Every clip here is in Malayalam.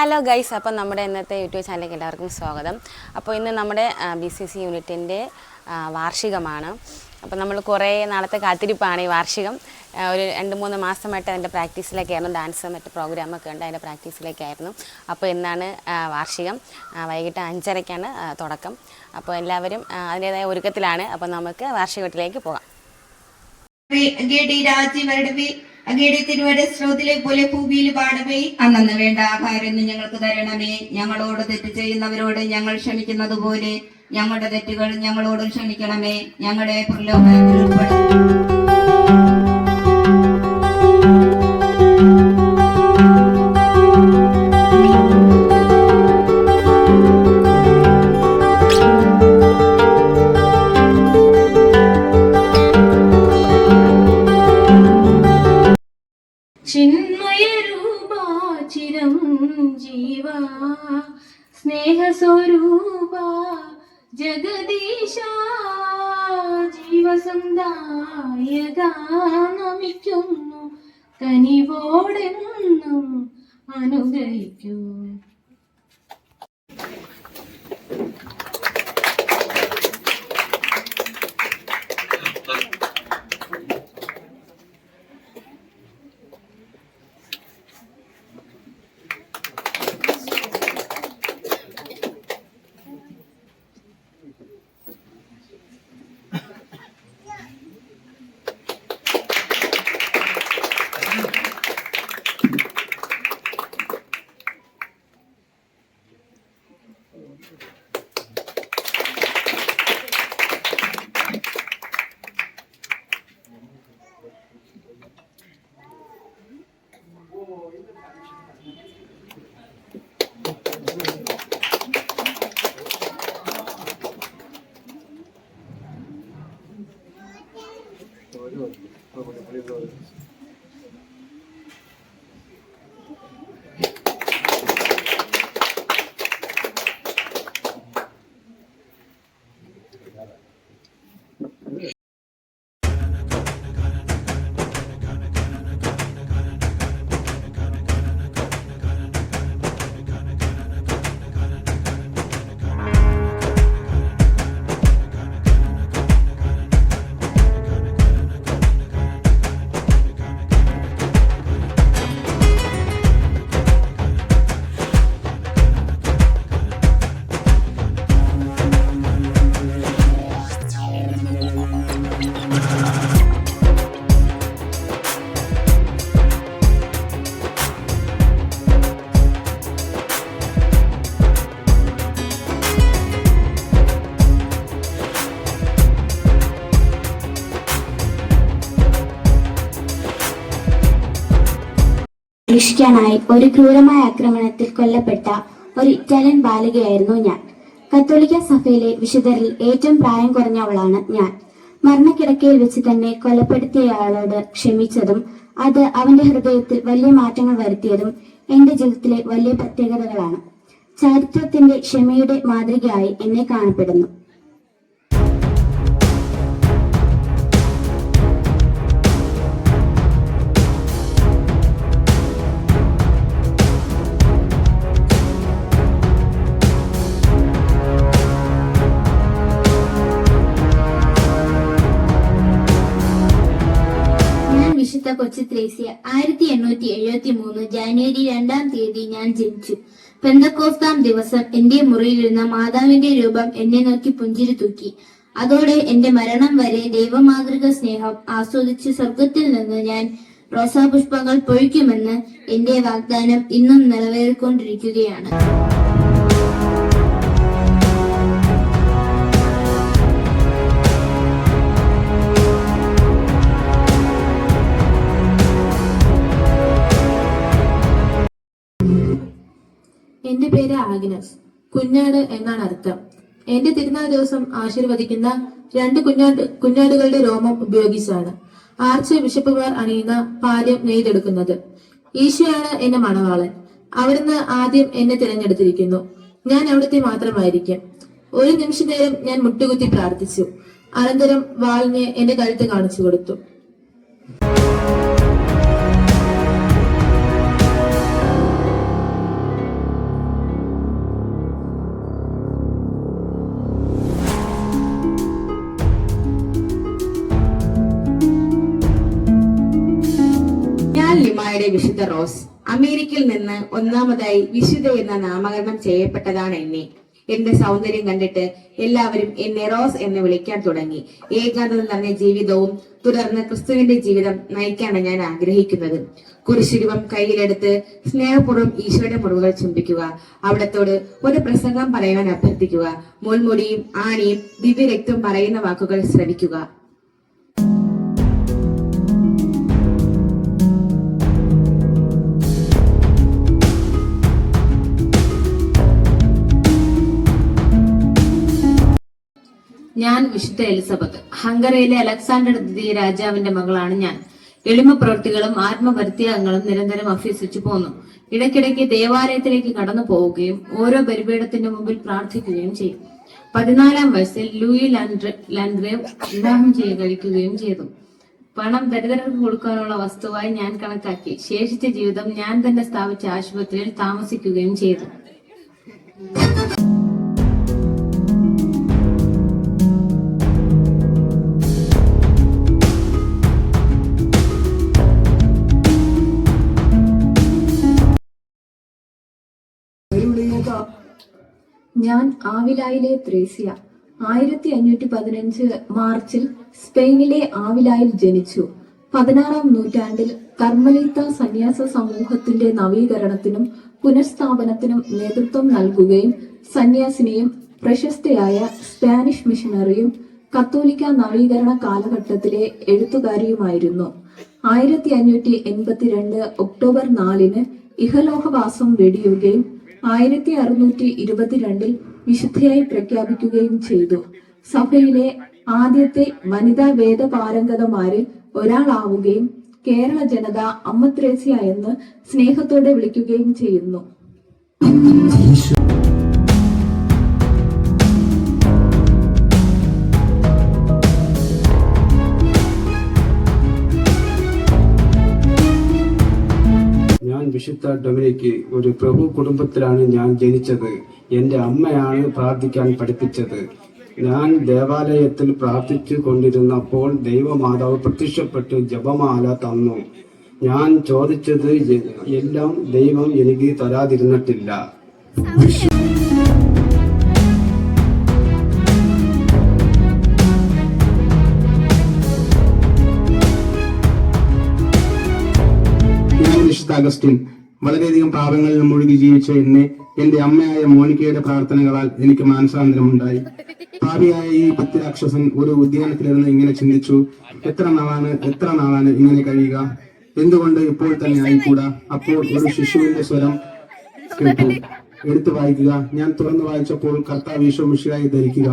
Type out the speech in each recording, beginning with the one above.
ഹലോ ഗൈസ് അപ്പം നമ്മുടെ ഇന്നത്തെ യൂട്യൂബ് ചാനലിലേക്ക് എല്ലാവർക്കും സ്വാഗതം. അപ്പോൾ ഇന്ന് നമ്മുടെ ബി സി സി യൂണിറ്റിന്റെ വാർഷികമാണ്. അപ്പോൾ നമ്മൾ കുറേ നാളത്തെ കാത്തിരിപ്പാണ് ഈ വാർഷികം. ഒരു രണ്ട് മൂന്ന് മാസമായിട്ട് അതിന്റെ പ്രാക്ടീസിലേക്കായിരുന്നു ഡാൻസ് മറ്റ് പ്രോഗ്രാമൊക്കെ ഉണ്ട് അതിന്റെ പ്രാക്ടീസിലേക്കായിരുന്നു അപ്പോൾ ഇന്നാണ് വാർഷികം. വൈകിട്ട് അഞ്ചരയ്ക്കാണ് തുടക്കം. അപ്പോൾ എല്ലാവരും അതിന്റേതായ ഒരുക്കത്തിലാണ്. അപ്പോൾ നമുക്ക് വാർഷികത്തിലേക്ക് പോകാം. അങ്ങയുടെ തിരുവടെ സ്രോതിലെ പോലെ ഭൂമിയിൽ പാടമേ അന്നു വേണ്ട ആഹാരം ഞങ്ങൾക്ക് തരണമേ. ഞങ്ങളോട് തെറ്റ് ചെയ്യുന്നവരോട് ഞങ്ങൾ ക്ഷമിക്കുന്നത് പോലെ ഞങ്ങളുടെ തെറ്റുകൾ ഞങ്ങളോട് ക്ഷമിക്കണമേ. ഞങ്ങളുടെ പ്രലോഭനത്തിൽ ഉൾപ്പെടുത്തി സ്നേഹസ്വരൂപ ജഗദീശ ജീവസന്ധായക നമിക്കുന്നു കനിവോടെന്നും അനുഗ്രഹിക്കൂ രക്ഷിക്കാനായി ഒരു ക്രൂരമായ ആക്രമണത്തിൽ കൊല്ലപ്പെട്ട ഒരു ഇറ്റാലിയൻ ബാലികയായിരുന്നു ഞാൻ. കത്തോലിക്ക സഭയിലെ വിശുദ്ധരിൽ ഏറ്റവും പ്രായം കുറഞ്ഞവളാണ് ഞാൻ. മരണക്കിടക്കയിൽ വെച്ച് തന്നെ കൊലപ്പെടുത്തിയയാളോട് ക്ഷമിച്ചതും അത് അവന്റെ ഹൃദയത്തിൽ വലിയ മാറ്റങ്ങൾ വരുത്തിയതും എന്റെ ജീവിതത്തിലെ വലിയ പ്രത്യേകതകളാണ്. ചരിത്രത്തിന്റെ ക്ഷമയുടെ മാതൃകയായി എന്നെ കാണപ്പെടുന്നു. വിശുദ്ധ കൊച്ചു ത്രേസ്യ ആയിരത്തി എണ്ണൂറ്റി എഴുപത്തി മൂന്ന് ജാനുവരി രണ്ടാം തീയതി ഞാൻ ജനിച്ചു. പെന്തക്കോസ്താം ദിവസം എന്റെ മുറിയിലിരുന്ന മാതാവിന്റെ രൂപം എന്നെ നോക്കി പുഞ്ചിരി തൂക്കി. അതോടെ എന്റെ മരണം വരെ ദൈവമാതൃക സ്നേഹം ആസ്വദിച്ച് സ്വർഗത്തിൽ നിന്ന് ഞാൻ റോസാപുഷ്പങ്ങൾ പൊഴിക്കുമെന്ന് എന്റെ വാഗ്ദാനം ഇന്നും നിറവേറിക്കൊണ്ടിരിക്കുകയാണ്. എന്റെ പേര് ആഗ്നസ്. കുഞ്ഞാട് എന്നാണ് അർത്ഥം. എന്റെ തിരുനാൾ ദിവസം ആശീർവദിക്കുന്ന രണ്ട് കുഞ്ഞാട് കുഞ്ഞാടുകളുടെ രോമം ഉപയോഗിച്ചാണ് ആർച്ച് ബിഷപ്പുമാർ അണിയുന്ന പാര്യം നെയ്തെടുക്കുന്നത്. ഈശോയാണ് എന്റെ മണവാളൻ. അവിടുന്ന് ആദ്യം എന്നെ തിരഞ്ഞെടുത്തിരിക്കുന്നു. ഞാൻ അവിടുത്തെ മാത്രമായിരിക്കും. ഒരു നിമിഷ നേരം ഞാൻ മുട്ടുകുത്തി പ്രാർത്ഥിച്ചു. അനന്തരം വാളിനെ എന്റെ കഴുത്ത് കാണിച്ചു കൊടുത്തു. ഞങ്ങളുടെ വിശുദ്ധ റോസ് അമേരിക്കയിൽ നിന്ന് ഒന്നാമതായി വിശുദ്ധ എന്ന നാമകരണം ചെയ്യപ്പെട്ടതാണ് എന്നെ. എന്റെ സൗന്ദര്യം കണ്ടിട്ട് എല്ലാവരും എന്നെ റോസ് എന്ന് വിളിക്കാൻ തുടങ്ങി. ഏകാന്തത നിറഞ്ഞ ജീവിതവും തുടർന്ന് ക്രിസ്തുവിന്റെ ജീവിതം നയിക്കാനാണ് ഞാൻ ആഗ്രഹിക്കുന്നത്. കുരിശുരൂപം കയ്യിലെടുത്ത് സ്നേഹപൂർവം ഈശോയുടെ മുറിവുകൾ ചുംബിക്കുക. അവിടത്തോട് ഒരു പ്രസംഗം പറയുവാൻ അഭ്യർത്ഥിക്കുക. മുൾമുടിയും ആണിയും ദിവ്യരക്തവും പറയുന്ന വാക്കുകൾ ശ്രവിക്കുക. ഞാൻ വിശുദ്ധ എലിസബത്ത്. ഹംഗറിയിലെ അലക്സാണ്ടർ ദ്വിതീയ രാജാവിന്റെ മകളാണ് ഞാൻ. എളിമ പ്രവൃത്തികളും ആത്മപരിത്യാഗങ്ങളും നിരന്തരം അഭ്യസിച്ചു പോന്നു. ഇടയ്ക്കിടയ്ക്ക് ദേവാലയത്തിലേക്ക് കടന്നു പോവുകയും ഓരോ ബലിപീഠത്തിന്റെ മുമ്പിൽ പ്രാർത്ഥിക്കുകയും ചെയ്യും പതിനാലാം വയസ്സിൽ ലൂയി ലാൻഡ്ര- ലാൻഡ്രേവ് വിവാഹം ചെയ്ത് കഴിക്കുകയും ചെയ്തു. പണം ദരിദ്രർക്ക് കൊടുക്കാനുള്ള വസ്തുവായി ഞാൻ കണക്കാക്കി. ശേഷിച്ച ജീവിതം ഞാൻ തന്നെ സ്ഥാപിച്ച ആശുപത്രിയിൽ താമസിക്കുകയും ചെയ്തു. ഞാൻ ആവിലായിലെ ത്രേസിയ. ആയിരത്തി അഞ്ഞൂറ്റി പതിനഞ്ച് മാർച്ചിൽ സ്പെയിനിലെ ആവിലായിൽ ജനിച്ചു. പതിനാറാം നൂറ്റാണ്ടിൽ കർമ്മലീത്ത സന്യാസ സമൂഹത്തിന്റെ നവീകരണത്തിനും പുനഃസ്ഥാപനത്തിനും നേതൃത്വം നൽകുകയും സന്യാസിനിയും പ്രശസ്തയായ സ്പാനിഷ് മിഷണറിയും കത്തോലിക്ക നവീകരണ കാലഘട്ടത്തിലെ എഴുത്തുകാരിയുമായിരുന്നു. ആയിരത്തി അഞ്ഞൂറ്റി എൺപത്തിരണ്ട് ഒക്ടോബർ നാലിന് ഇഹലോഹവാസം വെടിയുകയും ആയിരത്തി അറുന്നൂറ്റി ഇരുപത്തിരണ്ടിൽ വിശുദ്ധയായി പ്രഖ്യാപിക്കുകയും ചെയ്തു. സഭയിലെ ആദ്യത്തെ വനിതാ വേദപാരംഗതമാരിൽ ഒരാളാവുകയും കേരള ജനത അമ്മത്രേസ്യ എന്ന് സ്നേഹത്തോടെ വിളിക്കുകയും ചെയ്യുന്നു. ഞാൻ വിശുദ്ധ ഡൊമിനിക്ക് ഒരു പ്രഭു കുടുംബത്തിലാണ് ഞാൻ ജനിച്ചത്. എന്റെ അമ്മയാണ് പ്രാർത്ഥിക്കാൻ പഠിപ്പിച്ചത്. ഞാൻ ദേവാലയത്തിൽ പ്രാർത്ഥിച്ചു കൊണ്ടിരുന്നപ്പോൾ ദൈവമാതാവ് പ്രത്യക്ഷപ്പെട്ട് ജപമാല തന്നു. ഞാൻ ചോദിച്ചത് എല്ലാം ദൈവം എനിക്ക് തരാതിരുന്നിട്ടില്ല. വിശുദ്ധ അഗസ്റ്റിൻ വളരെയധികം പാപങ്ങളിൽ മുഴുകി ജീവിച്ച എന്നെ എന്റെ അമ്മയായ മോണിക്കയുടെ പ്രാർത്ഥനകളാൽ എനിക്ക് മാനസാന്തരമുണ്ടായി. ഭാവിയായ ഈ പത്തിരാക്ഷസൻ ഒരു ഉദ്യാനത്തിലിരുന്ന് ഇങ്ങനെ ചിന്തിച്ചു എത്ര നാളാണ് എത്ര നാളാണ് ഇങ്ങനെ കഴിയുക? എന്തുകൊണ്ട് ഇപ്പോൾ തന്നെ ആയിക്കൂടാ? അപ്പോൾ ഒരു ശിശുവിന്റെ സ്വരം കേട്ടു. എടുത്തു വായിക്കുക. ഞാൻ തുറന്നു വായിച്ചപ്പോൾ കർത്താവ് ഈശോ മിഷിയായി ധരിക്കുക.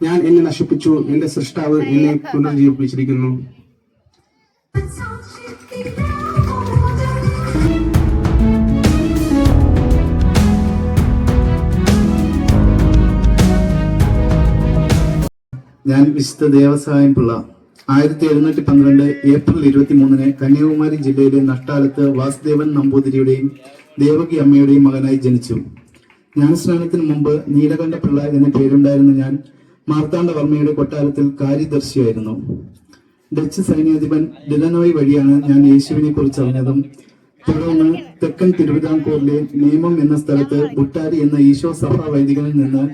ഞാൻ എന്നെ നശിപ്പിച്ചു. എന്റെ സൃഷ്ടാവ് എന്നെ പുനർജീവിപ്പിച്ചിരിക്കുന്നു ഞാൻ വിശുദ്ധ ദേവസഹായം പിള്ള. ആയിരത്തി എഴുന്നൂറ്റി പന്ത്രണ്ട് ഏപ്രിൽ ഇരുപത്തി മൂന്നിന് കന്യാകുമാരി ജില്ലയിലെ നഷ്ടാലത്ത് വാസുദേവൻ നമ്പൂതിരിയുടെയും ദേവകി അമ്മയുടെയും മകനായി ജനിച്ചു. ജ്ഞാനസ്നാനത്തിന് മുമ്പ് നീലകണ്ഠ പിള്ള എന്ന പേരുണ്ടായിരുന്ന ഞാൻ മാർത്താണ്ഡവർമ്മയുടെ കൊട്ടാരത്തിൽ കാര്യദർശിയായിരുന്നു. ഡച്ച് സൈന്യാധിപൻ ഡിലനോയ് വഴിയാണ് ഞാൻ യേശുവിനെ കുറിച്ച് അറിഞ്ഞതും തുടർന്ന് തെക്കൻ തിരുവിതാംകൂറിലെ നിയമം എന്ന സ്ഥലത്ത് ബുട്ടാരി എന്ന ഈശോ സഭാ വൈദികനിൽ നിന്ന്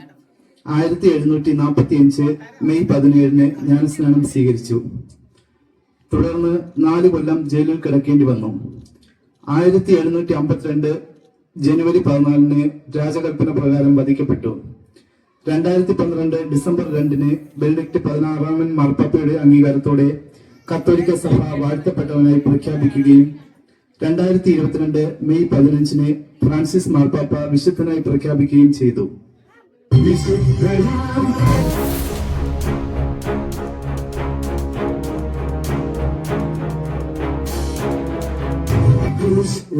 ആയിരത്തി എഴുന്നൂറ്റി നാൽപ്പത്തി അഞ്ച് മെയ് പതിനേഴിന് ജ്ഞാനസ്നാനം സ്വീകരിച്ചു. തുടർന്ന് നാല് കൊല്ലം ജയിലിൽ കിടക്കേണ്ടി വന്നു. ആയിരത്തി എഴുന്നൂറ്റി അമ്പത്തിരണ്ട് ജനുവരി പതിനാലിന് രാജകൽപ്പന പ്രകാരം വധിക്കപ്പെട്ടു. രണ്ടായിരത്തി പന്ത്രണ്ട് ഡിസംബർ രണ്ടിന് ബെൽഡിക്ട് പതിനാറാമൻ മാർപ്പാപ്പയുടെ അംഗീകാരത്തോടെ കത്തോലിക്ക സഭ വാഴ്ത്തപ്പെട്ടവനായി പ്രഖ്യാപിക്കുകയും രണ്ടായിരത്തി ഇരുപത്തിരണ്ട് മെയ് പതിനഞ്ചിന് ഫ്രാൻസിസ് മാർപ്പാപ്പ വിശുദ്ധനായി പ്രഖ്യാപിക്കുകയും ചെയ്തു.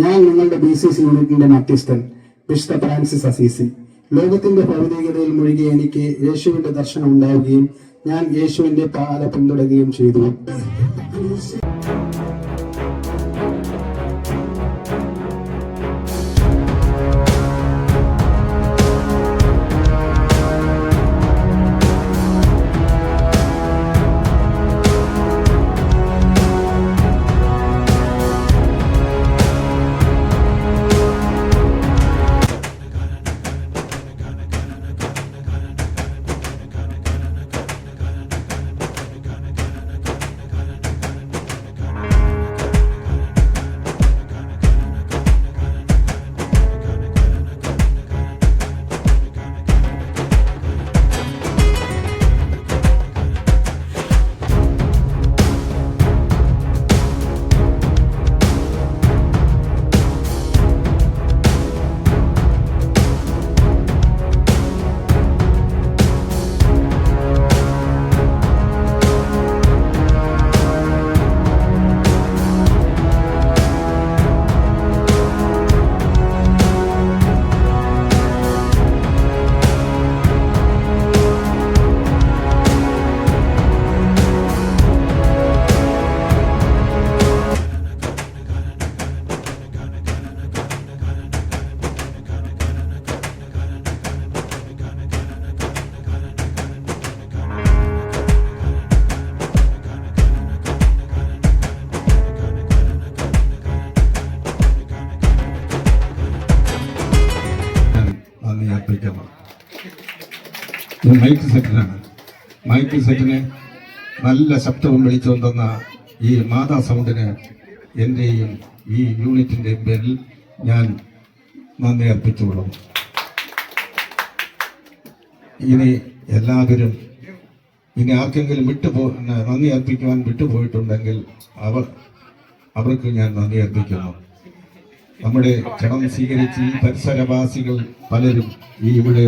ഞാൻ നിങ്ങളുടെ ബി സി സി യൂണിറ്റിന്റെ മധ്യസ്ഥൻ വിശുദ്ധ ഫ്രാൻസിസ് അസീസി. ലോകത്തിന്റെ ഭൗതികതയിൽ മുഴുകി എനിക്ക് യേശുവിന്റെ ദർശനം ഉണ്ടാവുകയും ഞാൻ യേശുവിന്റെ പാത പിന്തുടരുകയും ചെയ്തു. ഇത് മൈക്ക് സെറ്റിനാണ് മൈക്ക് സെറ്റിന് നല്ല ശബ്ദവും വെളിച്ചവും തന്ന ഈ മാതാ സൗണ്ടിന് എന്റെയും ഈ യൂണിറ്റിന്റെയും പേരിൽ ഞാൻ നന്ദി അർപ്പിച്ചുകൊള്ളും ഇനി എല്ലാവരും ഇനി ആർക്കെങ്കിലും വിട്ടുപോ നന്ദി അർപ്പിക്കുവാൻ വിട്ടുപോയിട്ടുണ്ടെങ്കിൽ അവർ അവർക്ക് ഞാൻ നന്ദി അർപ്പിക്കുന്നു. നമ്മുടെ ക്ഷണം സ്വീകരിച്ച് ഈ പരിസരവാസികൾ പലരും ഈ ഇവിടെ